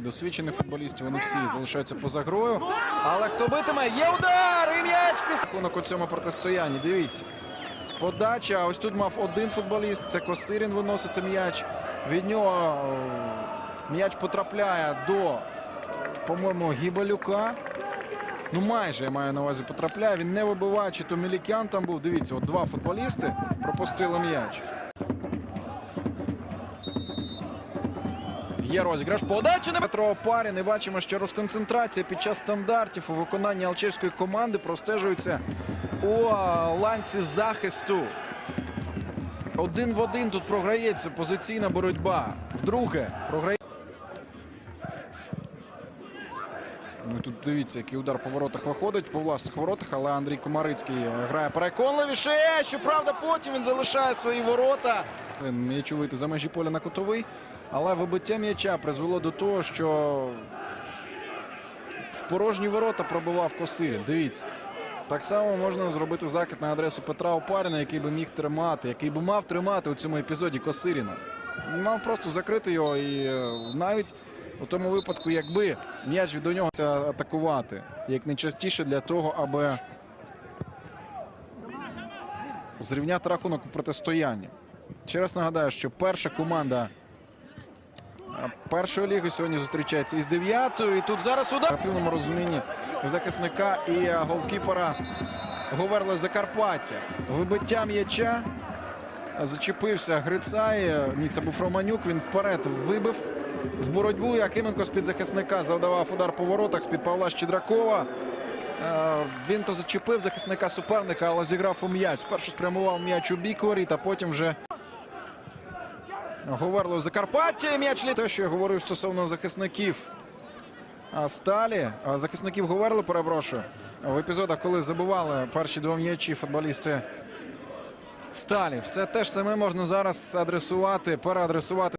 Досвідчених футболістів вони всі залишаються поза грою. Але хто битиме? Є удар! І м'яч рахунок у цьому протистоянні. Дивіться. Подача. Ось тут мав один футболіст. Це Косирін виносити м'яч. Від нього е, м'яч потрапляє до, по-моєму, Гібалюка. Ну, майже я маю на увазі потрапляє. Він не вибиває, чи то Мілікян там був. Дивіться, от два футболісти пропустили м'яч. Є розіграш. Подача на Петро Парі. Не бачимо, що розконцентрація під час стандартів у виконанні Алчевської команди простежується у ланці захисту. Один в один тут програється позиційна боротьба. Вдруге програє. Ну, тут дивіться, який удар по воротах виходить по власних воротах, але Андрій Комарицький грає переконливіше. Щоправда, потім він залишає свої ворота. М'ячу вийти за межі поля на кутовий. Але вибиття м'яча призвело до того, що в порожні ворота пробивав Косирін. Дивіться. Так само можна зробити закид на адресу Петра Опаріна, який би міг тримати, який би мав тримати у цьому епізоді Косиріна. Мав просто закрити його і е, навіть у тому випадку, якби м'яч від до нього атакувати, як найчастіше для того, аби зрівняти рахунок у протистоянні. Ще раз нагадаю, що перша команда першої ліги сьогодні зустрічається із дев'ятою. І тут зараз удар в активному розумінні захисника і е, голкіпера Говерли Закарпаття. Вибиття м'яча. Зачепився Грицай. Ні, це був Романюк. Він вперед вибив в боротьбу. Якименко з-під захисника завдавав удар по воротах з-під Павла Щедракова. Е, Він то зачепив захисника суперника, але зіграв у м'яч. Спершу спрямував м'яч у бік воріт, а потім вже Говерло Закарпаття. І м'яч літ. Те, що я говорив стосовно захисників а, Сталі. Захисників Говерли, перепрошую. В епізодах, коли забували перші два м'ячі футболісти Сталі. Все те ж саме можна зараз адресувати, переадресувати.